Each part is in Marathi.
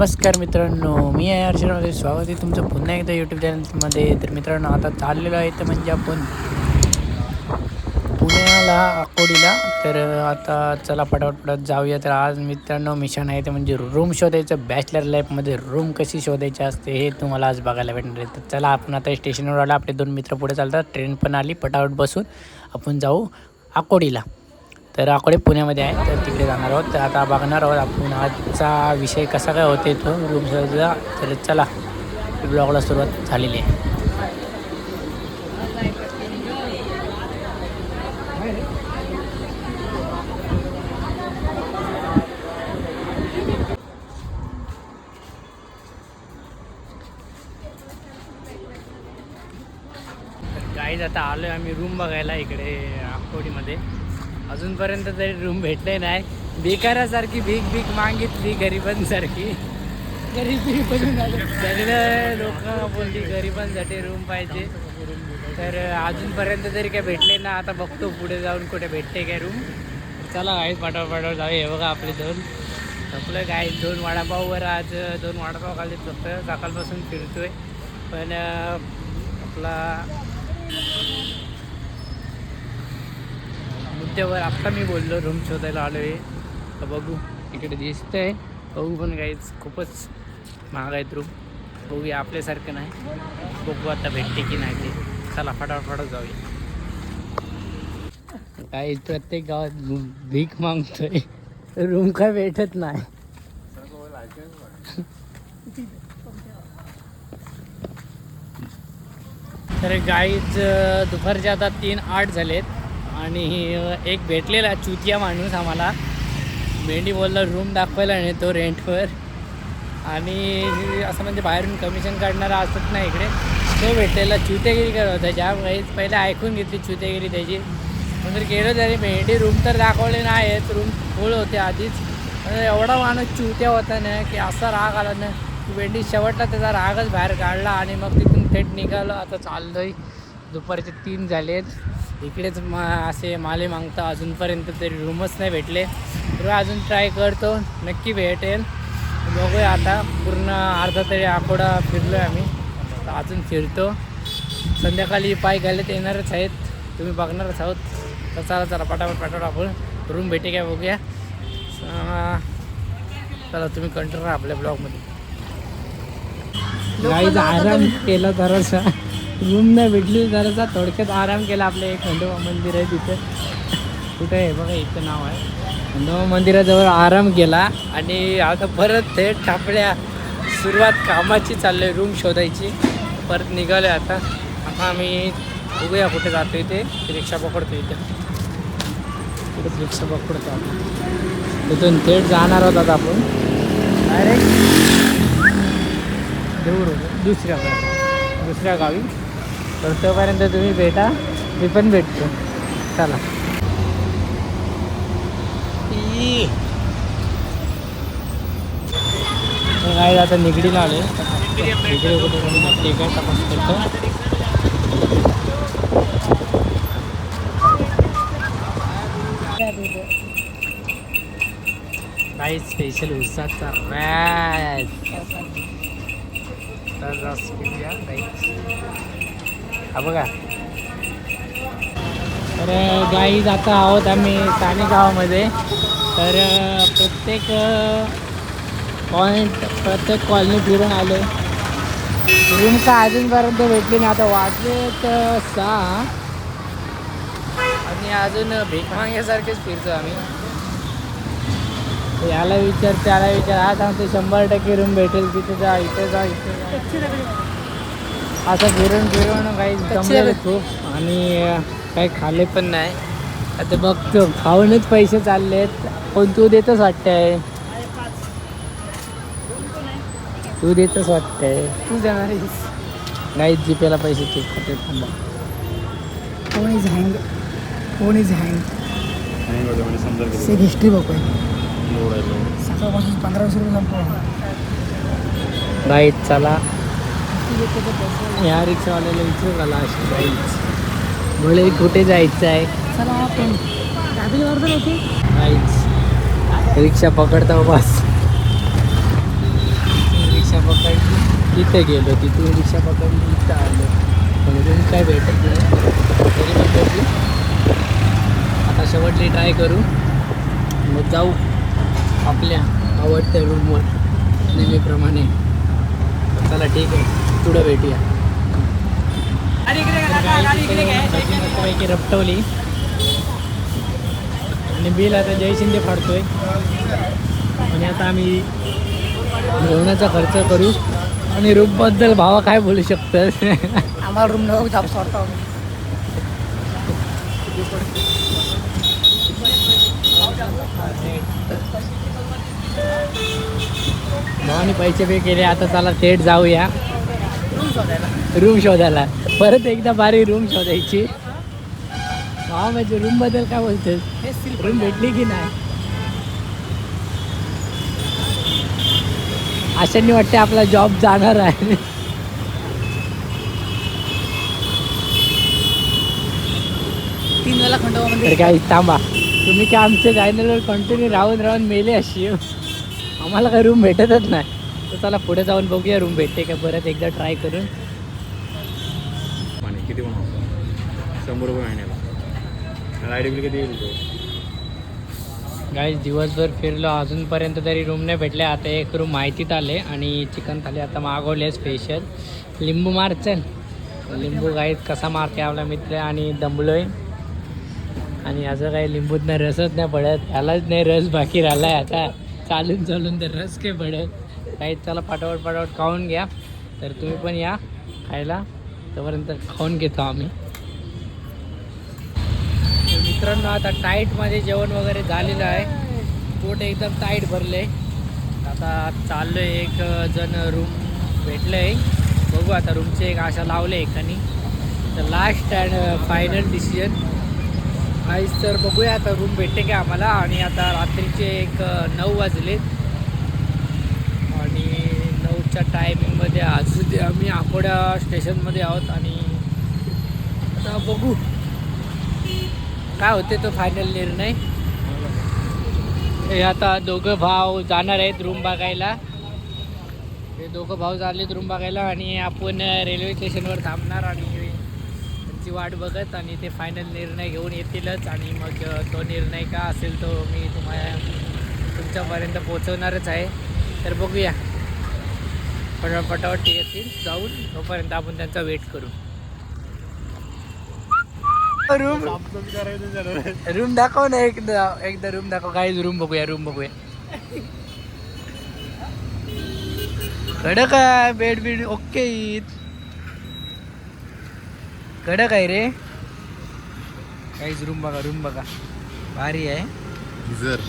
नमस्कार मित्रांनो मी आहे हर्षणमध्ये स्वागत आहे तुमचं पुन्हा एकदा यूट्यूब चॅनलमध्ये तर मित्रांनो आता चाललेलो आहे तर म्हणजे आपण पुण्याला अकोडीला. तर आता चला पटापट पटापट जाऊया. तर आज मित्रांनो मिशन आहे ते म्हणजे रूम शोधायचं. बॅचलर लाईफमध्ये रूम कशी शोधायची असते हे तुम्हाला आज बघायला भेटणार आहे. तर चला आपण आता स्टेशनवर आला. आपले दोन मित्र पुढे चालतात. ट्रेन पण आली पटापट बसून आपण जाऊ अकोडीला. तर आकडे पुण्यामध्ये आहे तर तिकडे जाणार आहोत. तर आता बघणार आहोत आपण आजचा विषय कसा काय होते तो. रूम शोधायचा तर चला ब्लॉगला सुरुवात झालेली आहे. काहीच आता आलो आहे आम्ही रूम बघायला इकडे आकोडीमध्ये अजूनपर्यंत तरी रूम भेटले नाही. बेकारासारखी भीक भीक मागितली गरिबांसारखी. गरिबी सगळं लोक बोलली गरिबांसाठी रूम पाहिजे. तर अजूनपर्यंत तरी काय भेटले ना आता बघतो पुढे जाऊन कुठे भेटते काय रूम चला गाईच पाठवा पाठवा जाऊ हे बघा आपले दोन. आपलं काय दोन वडापाववर आज दोन वडापाव खाली फक्त. सकाळपासून फिरतोय. पण आपला मुद्द्यावर आत्ता मी बोललो रूम शोधायला आलो आहे तर बघू इकडे दिसतंय. बघू पण काहीच खूपच महाग आहेत रूम बघूया आपल्यासारखं नाही. बघू आता भेटते की नाही ते. चला फटाफट जाऊया. काय प्रत्येक गावात भीक मागतोय. रूम काय भेटत नाही. तर गाईज दुपारचे आता तीन आठ झालेत. आणि एक भेटलेला चुतिया माणूस आम्हाला. भेंडी बोलला रूम दाखवायला तो रेंटवर आणि असं म्हणजे बाहेरून कमिशन काढणारा असत नाही इकडे तो भेटलेला चुतेगिरी करत होता. ज्या वेळेस पहिले ऐकून घेतली चुतेगिरी त्याची. नंतर गेलो त्याने भेंडी रूम तर दाखवले नाहीत रूम फुल होते आधीच. एवढा माणूस चुत्या होता ना की असा राग आला ना भेंडी शेवटला त्याचा रागच बाहेर काढला आणि मग तिथून थेट निघालो. आता चाललोय. दुपारचे तीन झालेत. इकडेच मा असे माले मागता अजूनपर्यंत तरी रूमच नाही भेटले. तर अजून ट्राय करतो. नक्की भेटेल. बघूया आता. पूर्ण अर्धा तरी आठवडा फिरलो आहे आम्ही अजून फिरतो. संध्याकाळी पाय घालत येणारच आहेत. तुम्ही बघणारच आहोत. तर चला चला पटापट पटापट आपण रूम भेटे काय बघूया चला तुम्ही कंट्रोल राहा आपल्या ब्लॉगमध्ये आराम केला जरासा. रूम नाही भेटली जरासा थोडक्यात आराम केला आपलं एक खंडोबा मंदिर आहे तिथे. कुठे आहे? बघा इथं नाव आहे. खंडोबा मंदिराजवळ आराम केला आणि आता परत थेट टापल्या सुरुवात कामाची चालली रूम शोधायची. परत निघाले आता. आता आम्ही बघूया कुठे जातो इथे. रिक्षा पकडतो इथे. तिथेच रिक्षा पकडतो आपण तिथून थेट जाणार आहोत आता आपण. डायरेक्ट देऊर दुसऱ्या गावी. दुसऱ्या गावी. तर तोपर्यंत तुम्ही भेटा. मी पण भेटतो. चला. काय आता निगडीला आले निगडी ठीक आहे तपास करतो. काही स्पेशल उसाचा रॅस तर रस पिऊया गाईच हा बघा. तर गाईज आता आहोत आम्ही साने गावामध्ये तर प्रत्येक पॉईंट प्रत्येक कॉलनी फिरून आलो फिरून का अजूनपर्यंत भेटली नाही. आता वाजलेत तर सहा. आणि अजून भीक मागण्यासारखेच फिरतो आम्ही. याला विचार त्याला विचार. हा सांगतो शंभर टक्के रूम भेटेल. तिथे जा इथे जा इथे जा. असं फिरून फिरून काही खूप. आणि काही खाल्ले पण नाही. आता बघतो खाऊनच पैसे चाललेत. पण तू देतच वाटतंय? तू देतच वाटतंय? तू देणार नाही जीपेला पैसे चेक करते थांबा कोण इज हँग कोण इज हँग से हिस्ट्री बघतोय सकाळपासून पंधरा वीस रुपये संपवा चला. या रिक्षावाल्याला विचारू मला अशी राईट बोले कुठे जायचं आहे? चला आपण राईट रिक्षा पकडता बस तिथे गेलो तिथून रिक्षा पकडली इथं आलो. पण काय भेटत नाही. तरी आता शेवटली ट्राय करू. मग जाऊ. आपल्या आवडत्या रूमवर नेहमीप्रमाणे. चला ठीक आहे. पुढं भेटूया. रपटवली आणि बिल आता जय शिंदे फाडतोय. आणि आता आम्ही जेवणाचा खर्च करू. आणि रूमबद्दल भावा काय बोलू शकतात? आम्हाला रूम नको जाप सोडतो भावानी पैसे पे केले आता चला थेट जाऊया. रूम शोधायला. परत एकदा बारी रूम शोधायची. भावा म्हणजे रूमबद्दल काय बोलतोस? हे रूम भेटली की नाही? आशांनी वाटते आपला जॉब जाणार आहे. तीन वेळा खंडोबा मंदिर काय थांबा. तुम्ही काय आमच्या चॅनलवर कंटिन्यू राहून राहून मेले अशी? आम्हाला काय रूम भेटतच नाही. तर चला पुढे जाऊन बघूया रूम भेटते का परत एकदा ट्राय करून. पाणी किती पण शंभर रुपये महिन्याला. लाइट बिल किती येईल तो गाईज दिवसभर फिरलो. अजूनपर्यंत तरी रूम नाही भेटले. आता एक रूम माहितीत आले आणि चिकन थाली आता मागवले स्पेशल लिंबू मार चल. लिंबू गाईत कसा मारते आपला मित्र आणि दमलोय. आणि असं काही लिंबूतनं रसच नाही पडत. ह्यालाच नाही रस बाकी राहिलाय आता. चालून चालून तर रस काय पडत. काही चला पटापट पटापट खाऊन घ्या. तर तुम्ही पण या खायला. तोपर्यंत खाऊन घेतो आम्ही. तर मित्रांनो आता टाईटमध्ये जेवण वगैरे झालेलं आहे. पोट एकदम टाईट भरले आता चाललो एक जण रूम भेटलं आहे बघू आता रूमचे एक आशा लावले एकानी. तर last and final decision is तर बघूया आता रूम भेटते का आम्हाला. आणि आता रात्रीचे एक नऊ वाजलेत. नऊच्या टायमिंगमध्ये अजून म्हणजे आम्ही अकोडा स्टेशनमध्ये आहोत आणि आता बघू. काय होते तो फायनल निर्णय? हे आता दोघं भाव जाणार आहेत रूम बघायला. हे दोघं भाव झालेत रूम बघायला आणि आपण रेल्वे स्टेशनवर थांबणार आणि त्यांची वाट बघत आणि ते फायनल निर्णय घेऊन येतीलच आणि मग तो निर्णय का असेल तो मी तुम्हाला तुमच्यापर्यंत पोचवणारच आहे. तर बघूया. पटा पटापट येतील जाऊन तोपर्यंत आपण त्यांचा वेट करू. रूम रूम दाखव ना एकदा एकदा रूम दाखव. काही रूम बघूया रूम बघूया. कडक आहे बेड बीड ओके कडक आहे रे. काहीच रूम बघा रूम बघा. भारी आहे. जर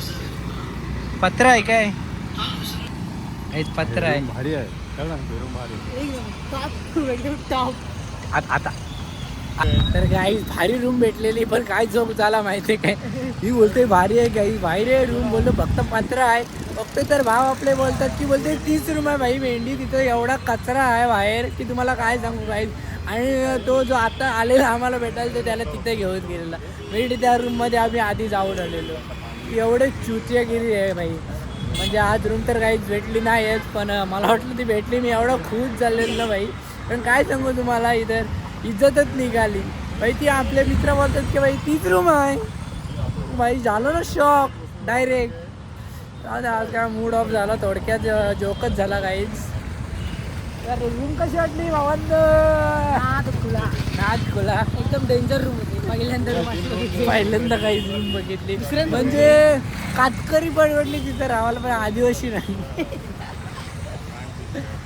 पत्र आहे काय? काहीच पत्र आहे. भारी आहे. काय सांगतो रूम भारी. एकदम टॉप एकदम टॉप आत- आता. तर काही भारी रूम भेटलेली पण काय झोप झाला माहिती काय? मी बोलते भारी आहे काही भारी आहे रूम बोलतो फक्त पत्र आहे. फक्त तर भाव आपले बोलतात की बोलते तीस रूम आहे भाई भेंडी तिथं एवढा कचरा आहे बाहेर की तुम्हाला काय सांगू काही आणि तो जो आता आलेला आम्हाला भेटायला तो त्याला तिथे घेऊन गेलेला. भेंडी त्या रूममध्ये आम्ही आधी जाऊन आलेलो. एवढे चुतियागिरी आहे भाई. म्हणजे आज रूम तर काहीच भेटली नाही आहेत पण मला वाटलं ती भेटली मी एवढं खुश झालेलं ना भाई. पण काय सांगू तुम्हाला इतर इज्जतच निघाली. भाई ती आपले मित्र बोलतात की भाई तीच रूम आहे. भाई झालं ना शॉक डायरेक्ट आज काय मूड ऑफ झाला थोडक्यात जोकच झाला काहीच तर रूम कशी वाटली नाद खुला. खुला. एकदम डेंजर रूम होती. पहिल्यांदा रूम बघितली. पहिल्यांदा काही रूम बघितली. म्हणजे कातकरी परवडली तिथं राहायला पण आदिवासी नाही.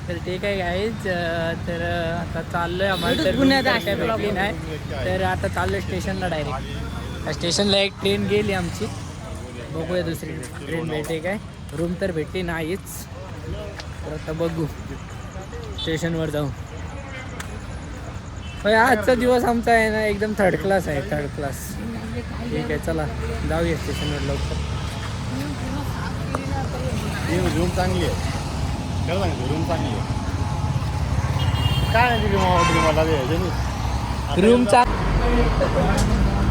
तर ठीक आहे गाईज तर आता चाललोय आम्हाला पुण्यात काय नाही. तर आता चाललोय स्टेशनला डायरेक्ट स्टेशनला एक ट्रेन गेली आमची. बघूया दुसरी ट्रेन भेटते काय. रूम तर भेटली नाहीच. तर आता बघू. स्टेशनवर जाऊ. आजचा दिवस आमचा आहे ना एकदम थर्ड क्लास आहे थर्ड क्लास ठीक आहे चला जाऊया स्टेशनवर लवकर. रूम चांगली आहे. रूम चांगली आहे. काय नाही मला रूमचा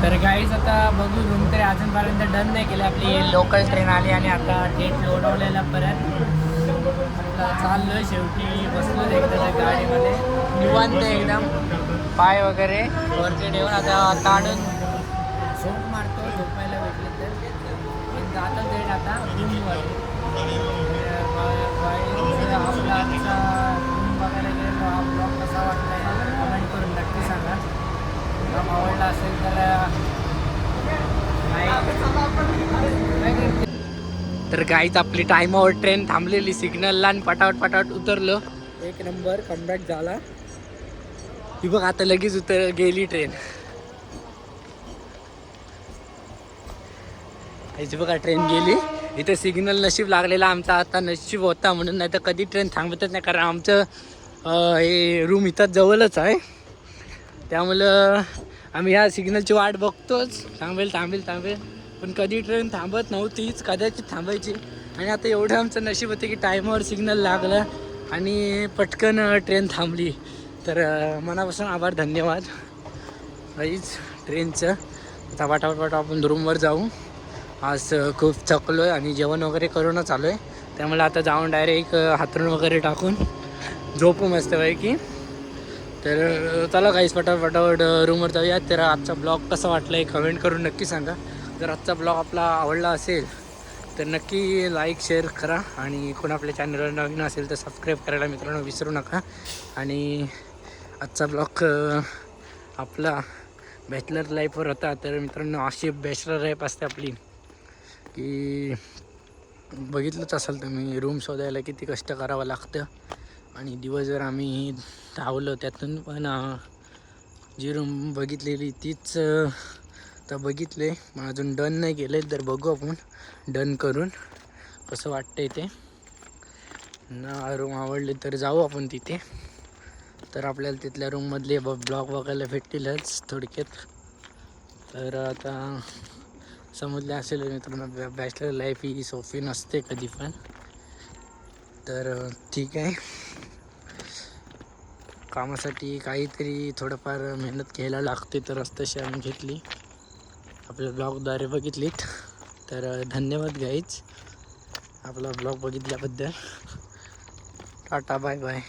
तर गाईज आता बघू रूम तरी अजूनपर्यंत डन नाही केली. आपली लोकल ट्रेन आली आणि आता थेट लोणावळ्याला परत. चाललोय शेवटी बसलो एकदा गाडीमध्ये. निवांत एकदम. पाय वगैरे वरती ठेवून आता ताणून झोप मारतो. झोपायला भेटले तर. पण जातं आता रूमवर आपला आजचा रूम बघायला गेलो हा ब्लॉग कसा वाटला कमेंट करून नक्की सांगा ब्लॉग आवडला असेल तर तर गाईच आपली टायमावर ट्रेन थांबलेली सिग्नलला आणि पटावट पटावट उतरलो. एक नंबर कमबॅक झाला. ही बघ आता लगेच उतर गेली ट्रेन ह्याची बघा ट्रेन गेली. इथं सिग्नल नशीब लागलेला आमचा आता नशीब होता म्हणून नाही तर कधी ट्रेन थांबतच नाही कारण आमचं हे रूम इथं जवळच आहे. त्यामुळं आम्ही ह्या सिग्नलची वाट बघतोच. थांबेल थांबेल थांबेल. पण कधी ट्रेन थांबत नव्हतीच कदाचित थांबायची. आणि आता एवढं आमचं नशीब होतं की टायमावर सिग्नल लागलं आणि पटकन ट्रेन थांबली. तर मनापासून आभार धन्यवाद. काहीच ट्रेनचं आता वाटावट वाटा आपण रूमवर जाऊ. आज खूप थकलो आहे आणि जेवण वगैरे करूनच आलो आहे त्यामुळे आता जाऊन डायरेक्ट हातरून वगैरे टाकून झोपू मस्त पैकी तर चला काहीच पटापट पटापट रूमवर जाऊयात. तर आजचा ब्लॉग कसा वाटला आहे कमेंट करून नक्की सांगा. जर आजचा ब्लॉग आपला आवडला असेल तर नक्की लाईक शेअर करा. आणि कोण आपल्या चॅनलवर नवीन असेल तर सबस्क्राईब करायला मित्रांनो विसरू नका. आणि आजचा ब्लॉग आपला बॅचलर लाईफवर होता तर मित्रांनो अशी बॅचलर लाईफ असते आपली. की बघितलंच असाल तुम्ही रूम शोधायला किती कष्ट करावं लागतं. आणि दिवसभर आम्ही धावलो त्यातून पण जी रूम बघितलेली तीच तर बघितले पण अजून डन नाही केले तर बघू आपण. डन करून कसं वाटतंय ते. ना रूम आवडले तर जाऊ आपण तिथे. तर आपल्याला तिथल्या रूममधले ब ब्लॉग बघायला भेटतीलच थोडक्यात. तर आता समजले असेल मित्रांनो बॅचलर लाईफ ही सोपी नसते कधी पण. तर ठीक आहे. कामासाठी काहीतरी थोडंफार मेहनत घ्यायला लागते तर रस्त्याशी आम्ही घेतली. आपल्या ब्लॉगद्वारे बघितलीत. तर धन्यवाद गाईच आपला ब्लॉग बघितल्याबद्दल. Tata bye bye